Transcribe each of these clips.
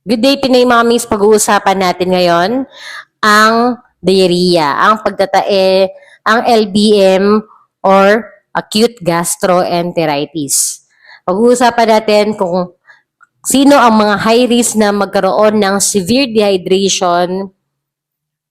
Good day, Pinay Mommies. Pag-uusapan natin ngayon ang diarrhea, ang pagtatae, ang LBM or acute gastroenteritis. Pag-uusapan natin kung sino ang mga high risk na magkaroon ng severe dehydration,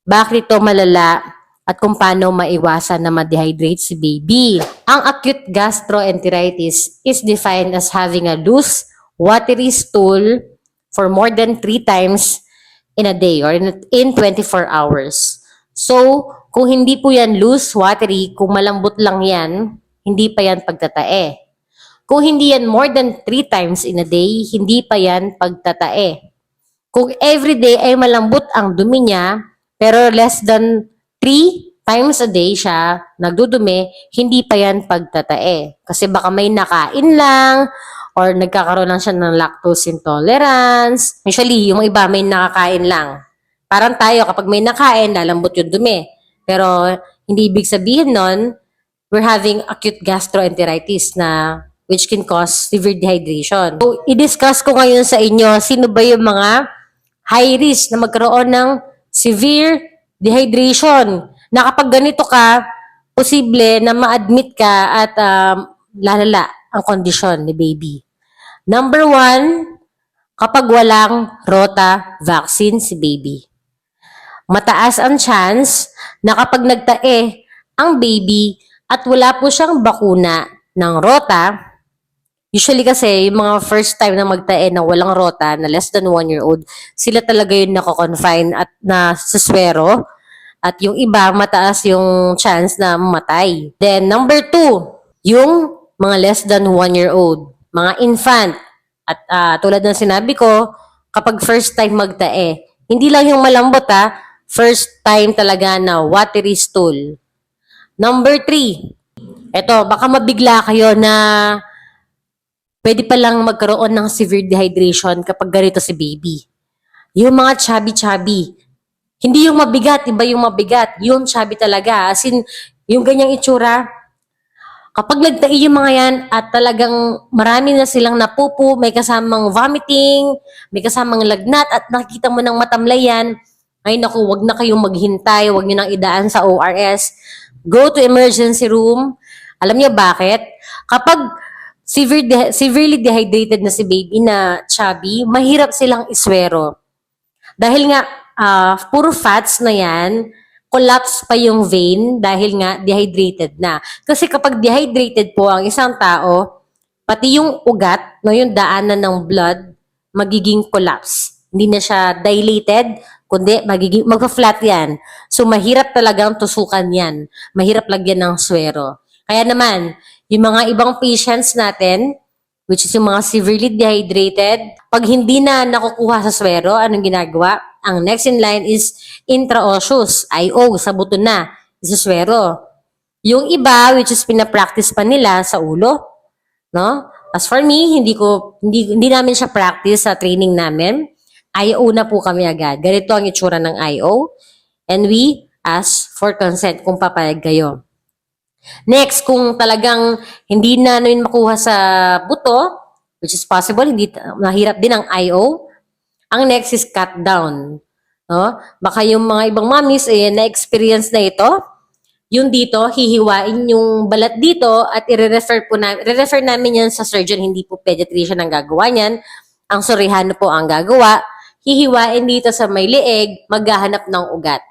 bakit ito malala, at kung paano maiwasan na ma-dehydrate si baby. Ang acute gastroenteritis is defined as having a loose, watery stool for more than three times in a day or in, in 24 hours. So, kung hindi po yan loose, watery, kung malambot lang yan, hindi pa yan pagtatae. Kung hindi yan more than three times in a day, hindi pa yan pagtatae. Kung everyday ay malambot ang dumi niya, pero less than three times a day siya nagdudumi, hindi pa yan pagtatae. Kasi baka may nakain lang, or nagkakaroon lang siya ng lactose intolerance. Usually, yung iba may nakakain lang. Parang tayo, kapag may nakain, lalambot yung dumi. Pero, hindi ibig sabihin nun, we're having acute gastroenteritis na which can cause severe dehydration. So, i-discuss ko ngayon sa inyo, sino ba yung mga high risk na magkaroon ng severe dehydration. Na kapag ganito ka, posible na ma-admit ka at um, lalala ang kondisyon ni baby. Number one, kapag walang rota vaccine si baby. Mataas ang chance na kapag nagtae ang baby at wala po siyang bakuna ng rota, usually kasi yung mga first time na magtae na walang rota, na less than one year old, sila talaga yung nako-confine at na suswero. At yung iba, mataas yung chance na mamatay. Then, number two, yung mga less than one year old, mga infant. At ah, tulad ng sinabi ko, kapag first time magtae, hindi lang yung malambot ha, first time talaga na watery stool. Number three, eto, baka mabigla kayo na pwede pa lang magkaroon ng severe dehydration kapag ganito si baby. Yung mga chubby-chubby, hindi yung mabigat, iba yung mabigat. Yung chubby talaga. As in, yung ganyang itsura, kapag nagtai yung mga yan at talagang marami na silang napupo, may kasamang vomiting, may kasamang lagnat at nakikita mo ng matamlay yan, ay naku, wag na kayong maghintay, wag niyo nang idaan sa ORS. Go to emergency room. Alam niyo bakit? Kapag severe de- severely dehydrated na si baby na chubby, mahirap silang iswero. Dahil nga, ah, puro fats na yan, collapse pa yung vein dahil nga dehydrated na. Kasi kapag dehydrated po ang isang tao, pati yung ugat, no, yung daanan ng blood, magiging collapse. Hindi na siya dilated, kundi magiging, magpa-flat yan. So, mahirap talagang tusukan yan. Mahirap lagyan ng swero. Kaya naman, yung mga ibang patients natin, which is yung mga severely dehydrated, pag hindi na nakukuha sa swero, anong ginagawa? Ang next in line is intraosseous, IO, sa buto na, isaswero. Yung iba, which is pinapractice pa nila sa ulo, no? As for me, hindi ko hindi hindi namin siya practice sa training namin. IO na po kami agad. Ganito ang itsura ng IO. And we ask for consent kung papayag kayo. Next, kung talagang hindi na namin makuha sa buto, which is possible, hindi mahirap din ang IO, ang next is cut down. No? Baka yung mga ibang mommies eh, na-experience na ito, yung dito, hihiwain yung balat dito at i-refer po na, refer namin yan sa surgeon, hindi po pediatrician ang gagawa niyan. Ang surihano po ang gagawa. Hihiwain dito sa may leeg, maghahanap ng ugat.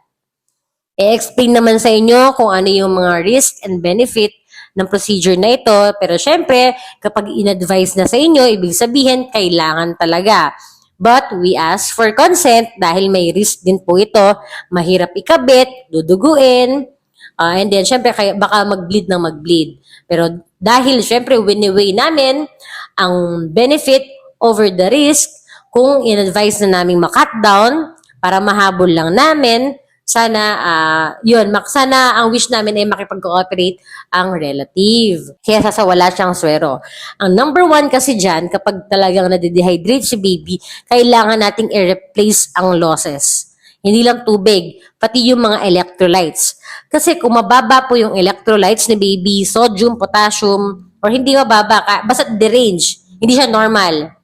I-explain naman sa inyo kung ano yung mga risk and benefit ng procedure na ito. Pero syempre, kapag in-advise na sa inyo, ibig sabihin, kailangan talaga. But we ask for consent dahil may risk din po ito. Mahirap ikabit, duduguin, ah, and then syempre kaya baka mag-bleed na mag-bleed. Pero dahil syempre wini-weigh namin ang benefit over the risk, kung in-advise na namin makat down para mahabol lang namin, sana ah, yun, mak sana ang wish namin ay makipag-cooperate ang relative. Kaya sasawala siyang swero. Ang number one kasi dyan, kapag talagang nade-dehydrate si baby, kailangan nating i-replace ang losses. Hindi lang tubig, pati yung mga electrolytes. Kasi kung mababa po yung electrolytes ni baby, sodium, potassium, or hindi mababa, ka, basta derange, hindi siya normal.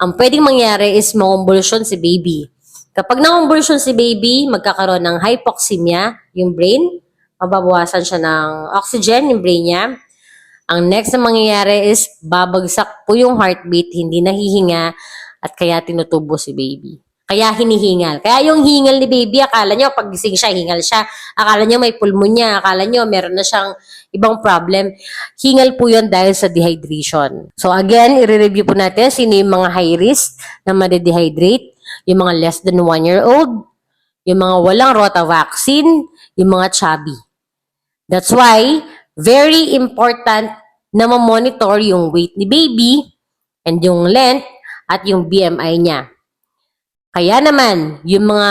ang pwedeng mangyari is makumbulsyon si baby. Kapag nakumbulsyon si baby, magkakaroon ng hypoxemia, yung brain, mababawasan siya ng oxygen, yung brain niya. Ang next na mangyayari is babagsak po yung heartbeat, hindi nahihinga, at kaya tinutubo si baby. Kaya hinihingal. Kaya yung hingal ni baby, akala nyo pag gising siya, hingal siya. Akala nyo may pulmonya, akala nyo meron na siyang ibang problem. Hingal po yun dahil sa dehydration. So again, i-review po natin sino yung mga high risk na made-dehydrate, yung mga less than 1 year old, yung mga walang rota vaccine, yung mga chubby. That's why, very important na ma-monitor yung weight ni baby and yung length at yung BMI niya. Kaya naman, yung mga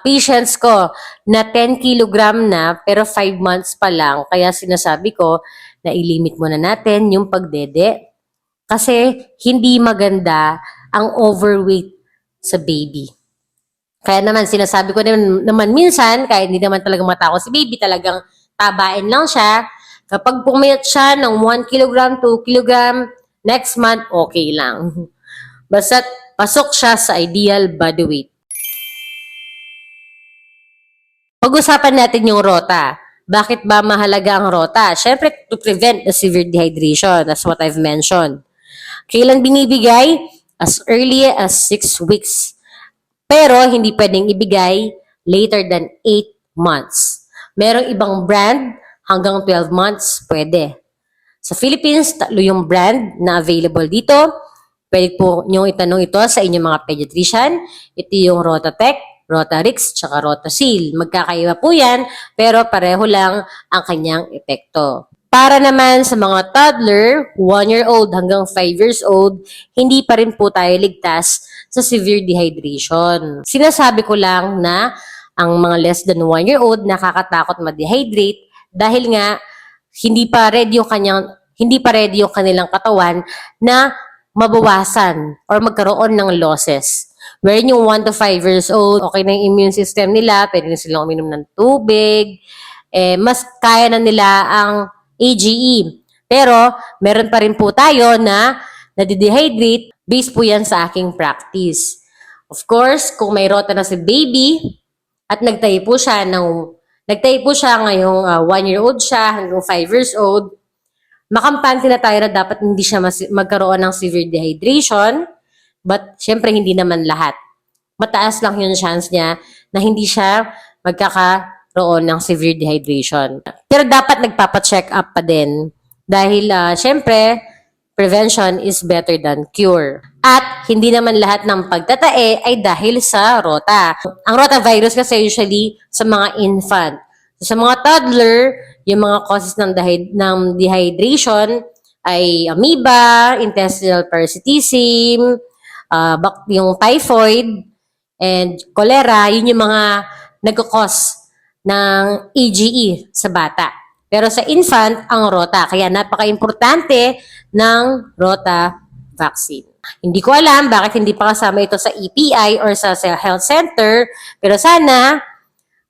patients ko na 10 kilogram na pero 5 months pa lang, kaya sinasabi ko na ilimit muna natin yung pagdede kasi hindi maganda ang overweight sa baby. Kaya naman sinasabi ko naman, naman minsan, kahit hindi naman talaga matakot si baby, talagang tabain lang siya. Kapag pumayat siya ng 1 kilogram, 2 kilogram, next month, okay lang. Basta pasok siya sa ideal body weight. Pag-usapan natin yung rota. Bakit ba mahalaga ang rota? Siyempre, to prevent the severe dehydration. That's what I've mentioned. Kailan binibigay? As early as 6 weeks. Pero hindi pwedeng ibigay later than 8 months. Merong ibang brand hanggang 12 months pwede. Sa Philippines, tatlo yung brand na available dito. Pwede po nyo itanong ito sa inyong mga pediatrician. Ito yung Rotatech, Rotarix, tsaka Rotasil. Magkakaiba po yan, pero pareho lang ang kanyang epekto. Para naman sa mga toddler, 1-year-old hanggang 5 years old, hindi pa rin po tayo ligtas sa severe dehydration. Sinasabi ko lang na ang mga less than 1-year-old nakakatakot ma-dehydrate dahil nga hindi pa ready yung kanyang hindi pa ready yung kanilang katawan na mabawasan or magkaroon ng losses. Wherein yung 1 to 5 years old, okay na yung immune system nila, pwede na silang uminom ng tubig, eh, mas kaya na nila ang AGE. Pero, meron pa rin po tayo na nadidehydrate based po yan sa aking practice. Of course, kung may rota na si baby at nagtayo po siya ng nagtayo po siya ngayong 1 year old siya hanggang 5 years old, makampante na tayo na dapat hindi siya magkaroon ng severe dehydration, but syempre hindi naman lahat. Mataas lang yung chance niya na hindi siya magkakaroon ng severe dehydration. Pero dapat nagpapa-check up pa din dahil ah, syempre prevention is better than cure. At hindi naman lahat ng pagtatae ay dahil sa rota. Ang rotavirus kasi usually sa mga infant. Sa mga toddler, yung mga causes ng, dehy- ng dehydration ay amoeba, intestinal parasitism, bak- yung typhoid, and cholera, yun yung mga nagkakos ng AGE sa bata. Pero sa infant, ang rota. Kaya napaka-importante ng rota vaccine. Hindi ko alam bakit hindi pa kasama ito sa EPI or sa, health center. Pero sana,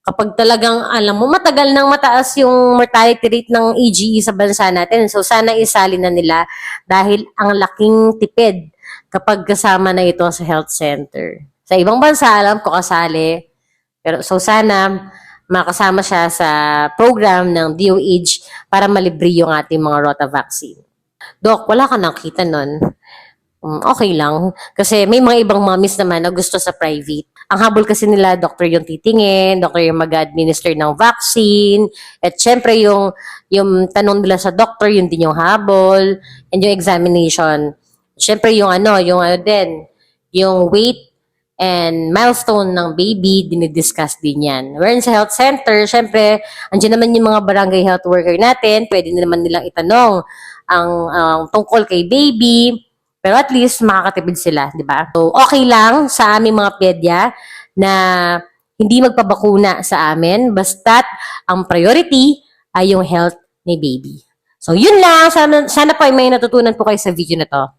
kapag talagang alam mo, matagal nang mataas yung mortality rate ng AGE sa bansa natin. So sana isali na nila dahil ang laking tipid kapag kasama na ito sa health center. Sa ibang bansa, alam ko kasali. Pero so sana makasama siya sa program ng DOH para malibre yung ating mga rota vaccine. Dok, wala ka nakita nun. Mm, okay lang. Kasi may mga ibang mommies naman na gusto sa private. Ang habol kasi nila, doctor yung titingin, doctor yung mag-administer ng vaccine, at syempre yung, yung tanong nila sa doctor, yun din yung habol, and yung examination. Syempre yung ano, yung ano din, yung weight and milestone ng baby, dinidiscuss din yan. Wherein sa health center, syempre, andyan naman yung mga barangay health worker natin, pwede na naman nilang itanong ang ang tungkol kay baby, pero at least makakatipid sila, di ba? So, okay lang sa aming mga pedya na hindi magpabakuna sa amin, basta't ang priority ay yung health ni baby. So, yun lang. Sana, sana po ay may natutunan po kayo sa video na to.